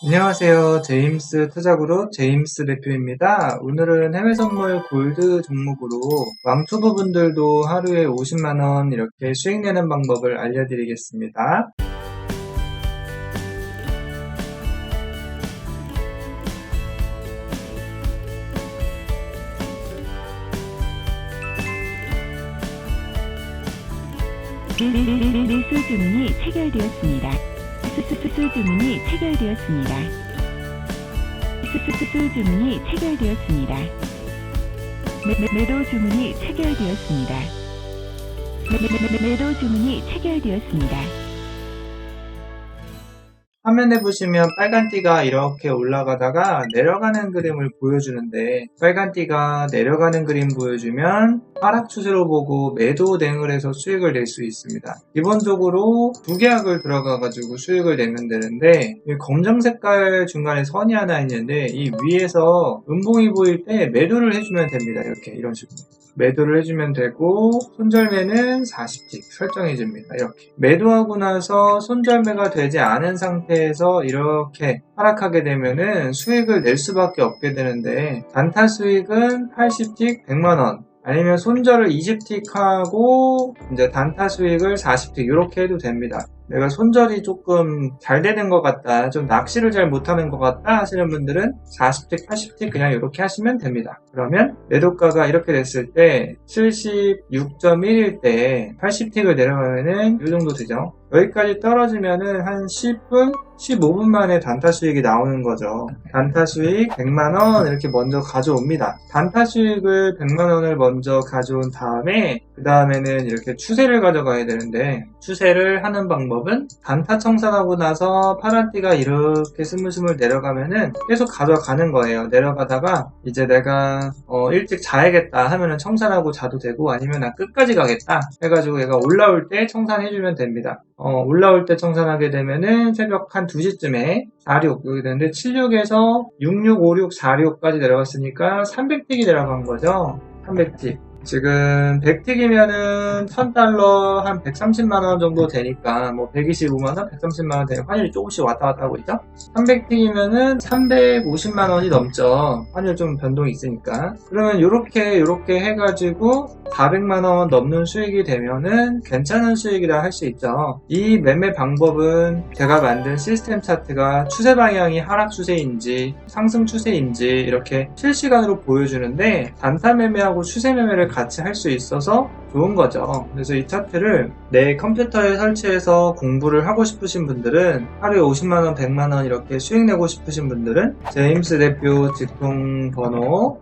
안녕하세요. 제임스 투자그룹 제임스 대표입니다. 오늘은 해외 선물 골드 종목으로 왕초보분들도 하루에 50만원 이렇게 수익 내는 방법을 알려드리겠습니다. 매수 주문이 체결되었습니다. 수수수 주문이 체결되었습니다. 수수수 주문이 체결되었습니다. 매도 주문이 체결되었습니다. 매도 주문이 체결되었습니다. 화면에 보시면 빨간 띠가 이렇게 올라가다가 내려가는 그림을 보여주는데 빨간 띠가 내려가는 그림 보여주면 하락 추세로 보고 매도 대응을 해서 수익을 낼 수 있습니다. 기본적으로 두 계약을 들어가 가지고 수익을 내면 되는데 이 검정 색깔 중간에 선이 하나 있는데 이 위에서 음봉이 보일 때 매도를 해주면 됩니다. 이렇게 이런 식으로. 매도를 해주면 되고 손절매는 40틱 설정해 줍니다. 이렇게 매도하고 나서 손절매가 되지 않은 상태에서 이렇게 하락하게 되면은 수익을 낼 수밖에 없게 되는데 단타 수익은 80틱 100만원 아니면 손절을 20틱 하고 이제 단타 수익을 40틱 이렇게 해도 됩니다. 내가 손절이 조금 잘 되는 것 같다, 좀 낚시를 잘 못하는 것 같다 하시는 분들은 40틱, 80틱 그냥 이렇게 하시면 됩니다. 그러면 매도가가 이렇게 됐을 때 76.1일 때 80틱을 내려가면은 이 정도 되죠. 여기까지 떨어지면은 한 10분, 15분 만에 단타 수익이 나오는 거죠. 단타 수익 100만 원 이렇게 먼저 가져옵니다. 단타 수익을 100만 원을 먼저 가져온 다음에 그 다음에는 이렇게 추세를 가져가야 되는데 추세를 하는 방법은 단타 청산하고 나서 파란띠가 이렇게 스물스물 내려가면은 계속 가져가는 거예요. 내려가다가 이제 내가 어, 일찍 자야겠다 하면은 청산하고 자도 되고 아니면 나 끝까지 가겠다 해가지고 얘가 올라올 때 청산해주면 됩니다. 어, 올라올 때 청산하게 되면은 새벽 한 2시쯤에 46 여기 되는데 76에서 66, 56, 46까지 내려갔으니까 300틱이 내려간 거죠. 300틱. 지금 100틱이면은 1000달러 한 130만원 정도 되니까 뭐 125만원, 130만원 되니까 환율이 조금씩 왔다 갔다 하고 있죠. 300틱이면은 350만원이 넘죠. 환율 좀 변동이 있으니까. 그러면 이렇게 이렇게 해가지고 400만원 넘는 수익이 되면은 괜찮은 수익이라 할 수 있죠. 이 매매 방법은 제가 만든 시스템 차트가 추세 방향이 하락 추세인지 상승 추세인지 이렇게 실시간으로 보여주는데 단타 매매하고 추세 매매를 같이 할 수 있어서 좋은 거죠. 그래서 이 차트를 내 컴퓨터에 설치해서 공부를 하고 싶으신 분들은 하루에 50만원, 100만원 이렇게 수익 내고 싶으신 분들은 제임스 대표 직통 번호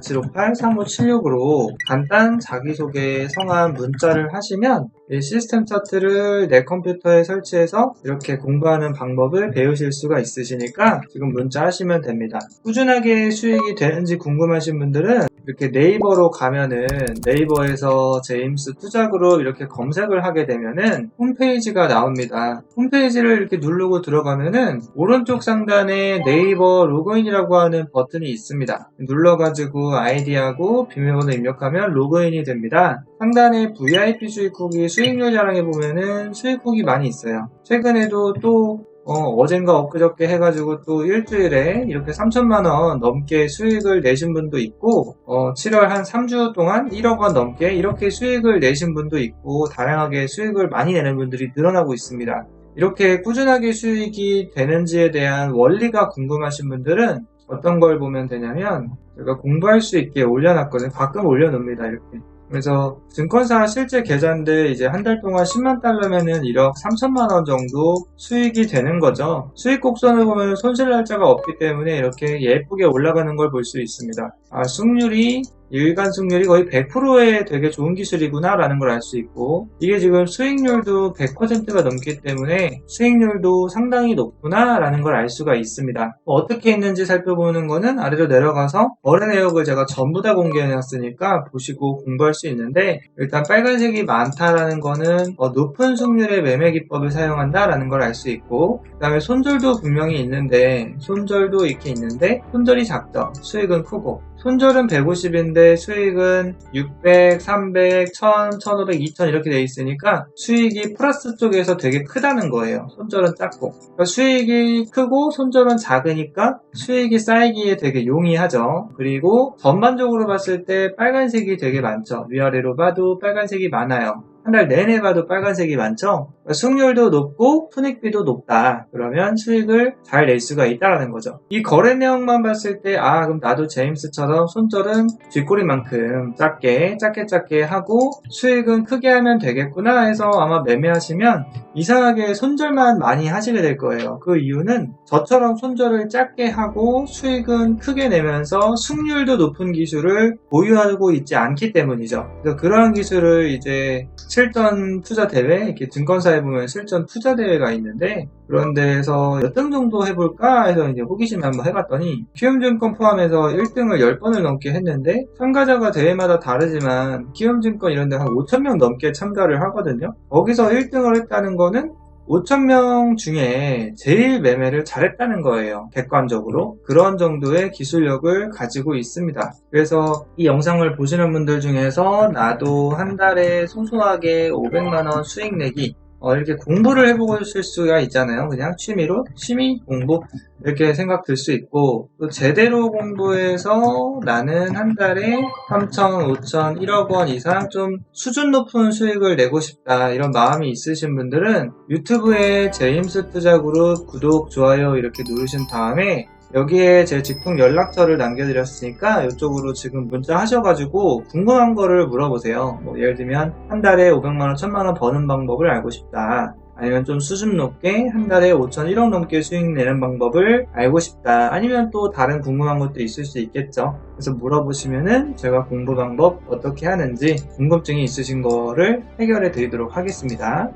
010-2758-3576으로 간단 자기소개 성함 문자를 하시면 이 시스템 차트를 내 컴퓨터에 설치해서 이렇게 공부하는 방법을 배우실 수가 있으시니까 지금 문자 하시면 됩니다. 꾸준하게 수익이 되는지 궁금하신 분들은 이렇게 네이버로 가면은 네이버에서 제임스 투자그룹 이렇게 검색을 하게 되면은 홈페이지가 나옵니다. 홈페이지를 이렇게 누르고 들어가면은 오른쪽 상단에 네이버 로그인이라고 하는 버튼이 있습니다. 눌러가지고 아이디하고 비밀번호 입력하면 로그인이 됩니다. 상단에 VIP 수익국이 수익률 자랑해 보면은 수익국이 많이 있어요. 최근에도 또 어, 젠가 엊그저께 해가지고 또 일주일에 이렇게 3천만원 넘게 수익을 내신 분도 있고, 어, 7월 한 3주 동안 1억 원 넘게 이렇게 수익을 내신 분도 있고, 다양하게 수익을 많이 내는 분들이 늘어나고 있습니다. 이렇게 꾸준하게 수익이 되는지에 대한 원리가 궁금하신 분들은 어떤 걸 보면 되냐면, 제가 공부할 수 있게 올려놨거든요. 가끔 올려놓습니다, 이렇게. 그래서 증권사 실제 계좌인데 이제 한 달 동안 10만 달러면은 1억 3천만 원 정도 수익이 되는 거죠. 수익 곡선을 보면 손실 날짜가 없기 때문에 이렇게 예쁘게 올라가는 걸 볼 수 있습니다. 아, 승률이 일간 승률이 거의 100%의 되게 좋은 기술이구나 라는 걸 알 수 있고 이게 지금 수익률도 100%가 넘기 때문에 수익률도 상당히 높구나 라는 걸 알 수가 있습니다. 어떻게 했는지 살펴보는 거는 아래로 내려가서 거래 내역을 제가 전부 다 공개해 놨으니까 보시고 공부할 수 있는데 일단 빨간색이 많다라는 거는 어, 높은 승률의 매매 기법을 사용한다 라는 걸 알 수 있고 그 다음에 손절도 분명히 있는데 손절도 이렇게 있는데 손절이 작죠 수익은 크고 손절은 150인데 수익은 600, 300, 1000, 1500, 2000 이렇게 돼 있으니까 수익이 플러스 쪽에서 되게 크다는 거예요. 손절은 작고. 그러니까 수익이 크고 손절은 작으니까 수익이 쌓이기에 되게 용이하죠. 그리고 전반적으로 봤을 때 빨간색이 되게 많죠. 위아래로 봐도 빨간색이 많아요. 한 달 내내 봐도 빨간색이 많죠? 그러니까 수익률도 높고 손익비도 높다. 그러면 수익을 잘 낼 수가 있다라는 거죠. 이 거래 내용만 봤을 때, 아, 그럼 나도 제임스처럼 손절은 뒷꼬리만큼 작게, 작게, 작게 하고 수익은 크게 하면 되겠구나 해서 아마 매매하시면 이상하게 손절만 많이 하시게 될 거예요. 그 이유는 저처럼 손절을 작게 하고 수익은 크게 내면서 승률도 높은 기술을 보유하고 있지 않기 때문이죠. 그래서 그러한 기술을 이제 실전 투자 대회, 이렇게 증권사에 보면 실전 투자 대회가 있는데 그런 데에서 몇 등 정도 해볼까 해서 이제 호기심에 한번 해봤더니 키움증권 포함해서 1등을 10번을 넘게 했는데 참가자가 대회마다 다르지만 키움증권 이런 데 한 5천명 넘게 참가를 하거든요. 거기서 1등을 했다는 거는 5천명 중에 제일 매매를 잘했다는 거예요. 객관적으로. 그런 정도의 기술력을 가지고 있습니다. 그래서 이 영상을 보시는 분들 중에서 나도 한 달에 소소하게 500만원 수익 내기 어, 이렇게 공부를 해보고 쓸 수가 있잖아요. 그냥 취미로 취미 공부 이렇게 생각 들 수 있고 또 제대로 공부해서 나는 한 달에 3천, 5천, 1억 원 이상 좀 수준 높은 수익을 내고 싶다 이런 마음이 있으신 분들은 유튜브에 제임스 투자 그룹 구독, 좋아요 이렇게 누르신 다음에 여기에 제 직통 연락처를 남겨드렸으니까 이쪽으로 지금 문자 하셔가지고 궁금한 거를 물어보세요. 뭐 예를 들면 한 달에 500만원, 1000만원 버는 방법을 알고 싶다. 아니면 좀 수준 높게 한 달에 5천, 1억 넘게 수익 내는 방법을 알고 싶다. 아니면 또 다른 궁금한 것도 있을 수 있겠죠. 그래서 물어보시면은 제가 공부 방법 어떻게 하는지 궁금증이 있으신 거를 해결해 드리도록 하겠습니다.